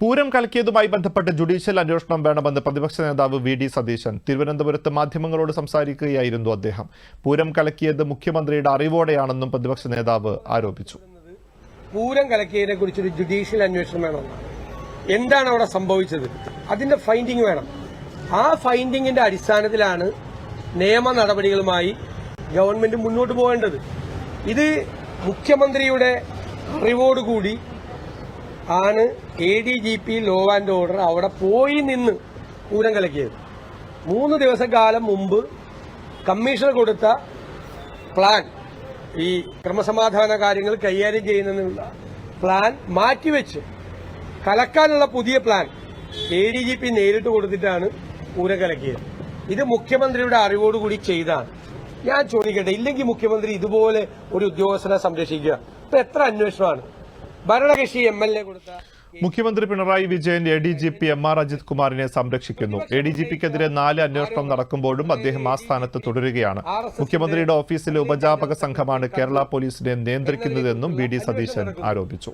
പൂരം കലക്കിയതുമായി ബന്ധപ്പെട്ട് ജുഡീഷ്യൽ അന്വേഷണം വേണമെന്ന് പ്രതിപക്ഷ നേതാവ് വി ഡി സതീശൻ തിരുവനന്തപുരത്ത് മാധ്യമങ്ങളോട് സംസാരിക്കുകയായിരുന്നു അദ്ദേഹം. പൂരം കലക്കിയത് മുഖ്യമന്ത്രിയുടെ അറിവോടെയാണെന്നും പ്രതിപക്ഷ നേതാവ് ആരോപിച്ചു. പൂരം കലക്കിയതിനെ കുറിച്ചൊരു ജുഡീഷ്യൽ അന്വേഷണം വേണം. എന്താണ് അവിടെ സംഭവിച്ചത്? അതിന്റെ ഫൈൻഡിങ് വേണം. ആ ഫൈൻഡിങ്ങിന്റെ അടിസ്ഥാനത്തിലാണ് നിയമ നടപടികളുമായി ഗവൺമെന്റ് മുന്നോട്ട് പോകേണ്ടത്. ഇത് മുഖ്യമന്ത്രിയുടെ അറിവോടുകൂടി ആണ് A D G P law and order അവിടെ പോയി നിന്ന് പൂരം കലക്കിയത്. മൂന്ന് ദിവസം കാലം മുമ്പ് കമ്മീഷണർ കൊടുത്ത പ്ലാൻ ഈ ക്രമസമാധാന കാര്യങ്ങൾ കൈകാര്യം ചെയ്യുന്നതിനുള്ള പ്ലാൻ മാറ്റിവെച്ച് കലക്കാനുള്ള പുതിയ plan A D G P നേരിട്ട് കൊടുത്തിട്ടാണ് പൂരം കലക്കിയത്. ഇത് മുഖ്യമന്ത്രിയുടെ അറിവോടുകൂടി ചെയ്താണ്. ഞാൻ ചോദിക്കട്ടെ ഇല്ലെങ്കിൽ മുഖ്യമന്ത്രി ഇതുപോലെ ഒരു ഉദ്യോഗസ്ഥനെ സംരക്ഷിക്കുക. ഇപ്പൊ എത്ര അന്വേഷണമാണ്? ഭരണകക്ഷി എം എൽ എ കൊടുത്ത മുഖ്യമന്ത്രി Pinarayi Vijayan A D G P M R Ajith കുമാറിനെ സംരക്ഷിക്കുന്നു എ ഡി ജി പിക്കെതിരെ നാല് അന്വേഷണം നടക്കുമ്പോഴും അദ്ദേഹം ആ സ്ഥാനത്ത് തുടരുകയാണ്. മുഖ്യമന്ത്രിയുടെ ഓഫീസിലെ ഉപജാപക സംഘമാണ് കേരള പോലീസിനെ നിയന്ത്രിക്കുന്നതെന്നും വി ഡി സതീശൻ ആരോപിച്ചു.